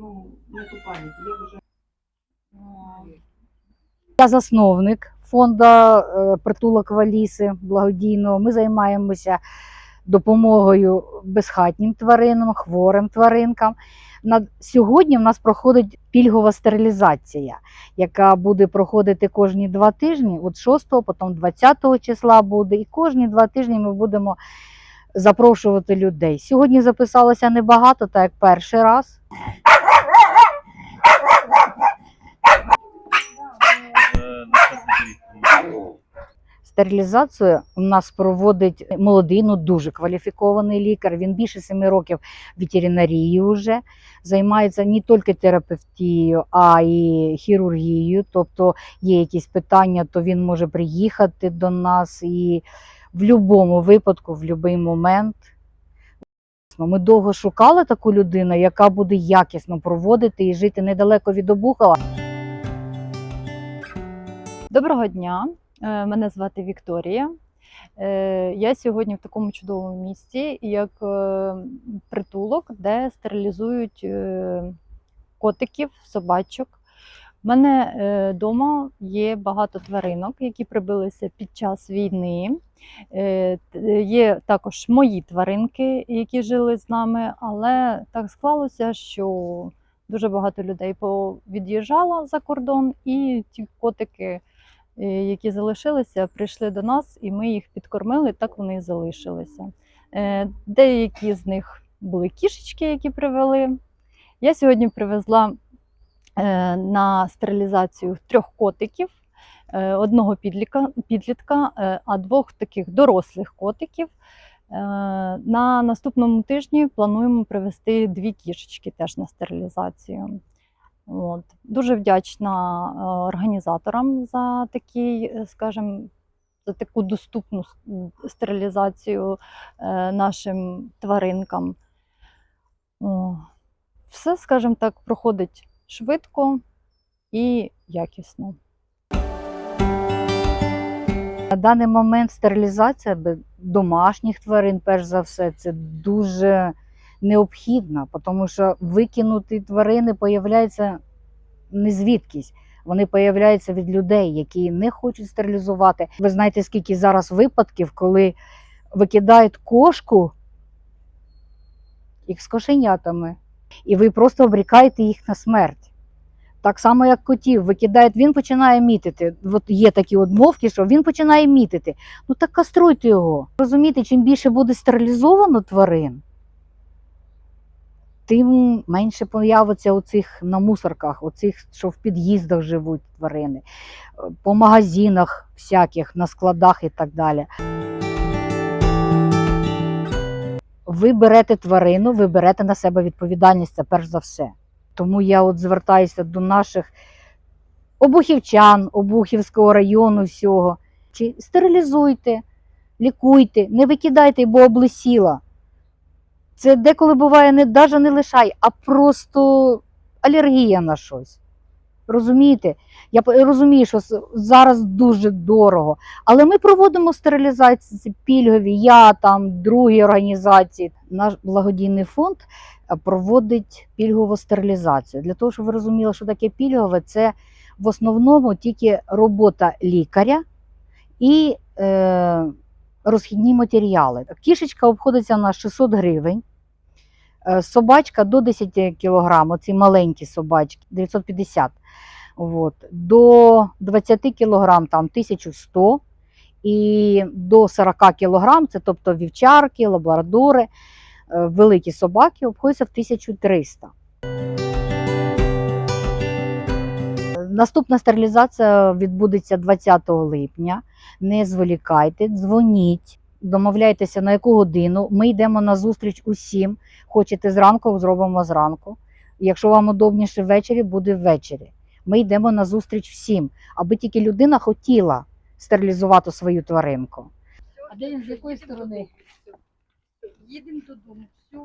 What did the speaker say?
ну, Я засновник фонду е, притулок Валіси благодійного. Ми займаємося допомогою безхатнім тваринам, хворим тваринкам. На сьогодні в нас проходить пільгова стерилізація, яка буде проходити кожні два тижні. От 6, потім 20 числа буде, і кожні два тижні ми будемо запрошувати людей. Сьогодні записалося небагато, так як перший раз. Стерилізацію у нас проводить молодий, ну дуже кваліфікований лікар. Він більше семи років ветеринарії вже займається не тільки терапевтією, а й хірургією. Тобто є якісь питання, то він може приїхати до нас і в будь-якому випадку, в будь-який момент. Ми довго шукали таку людину, яка буде якісно проводити і жити недалеко від Обухова. Доброго дня, Е, мене звати Вікторія. Е, Я сьогодні в такому чудовому місці, як е, притулок, де стерилізують котиків, собачок. У мене вдома є багато тваринок, які прибилися під час війни. Е, Є також мої тваринки, які жили з нами, але так склалося, що дуже багато людей від'їжджало за кордон, і ті котики е, які залишилися, прийшли до нас, і ми їх підкормили, так вони і залишилися. Е, Деякі з них були кішечки, які привели. Я сьогодні привезла е, на стерилізацію трьох котиків, е, одного підлітка, підлітка е, а двох таких дорослих котиків. Е, На наступному тижні плануємо привезти дві кішечки теж на стерилізацію. От. Дуже вдячна е, організаторам за такий, е, скажімо, за таку доступну стерилізацію е, нашим тваринкам. Все, скажімо так, проходить швидко і якісно. На даний момент стерилізація домашніх тварин, перш за все, це дуже необхідна, тому що викинуті тварини появляються не звідкись. Вони появляються від людей, які не хочуть стерилізувати. Ви знаєте, скільки зараз випадків, коли викидають кошку їх з кошенятами, і ви просто обрікаєте їх на смерть. Так само, як котів, викидають, він починає мітити. От є такі одмовки, що він починає мітити. Ну так каструйте його. Розумієте, чим більше буде стерилізовано тварин, тим менше появиться оцих на мусорках, оцих, що в під'їздах живуть тварини, по магазинах всяких, на складах і так далі. Ви берете тварину, ви берете на себе відповідальність, це перш за все. Тому я от звертаюся до наших обухівчан, Обухівського району всього. Чи стерилізуйте, лікуйте, не викидайте, бо облесіла. Це деколи буває не навіть не лишай, а просто алергія на щось. Розумієте? Я розумію, що зараз дуже дорого, але ми проводимо стерилізації пільгові, я там, другі організації. Наш благодійний фонд е, проводить пільгову стерилізацію. Для того, щоб ви розуміли, що таке пільгове, це в основному тільки робота лікаря і е, розхідні матеріали. Кішечка обходиться на 600 гривень. Е, Собачка до 10 кг, оці маленькі собачки, 950. От. До 20 кг там 1100 і до 40 кг, це тобто вівчарки, лабрадори, е, великі собаки обходяться в 1300. Наступна стерилізація відбудеться 20 липня. Не зволікайте, дзвоніть, домовляйтеся на яку годину. Ми йдемо на зустріч усім. Хочете зранку, зробимо зранку. Якщо вам удобніше ввечері, буде ввечері. Ми йдемо назустріч всім, аби тільки людина хотіла стерилізувати свою тваринку. А де він з якої сторони? Їдемо додому. Все,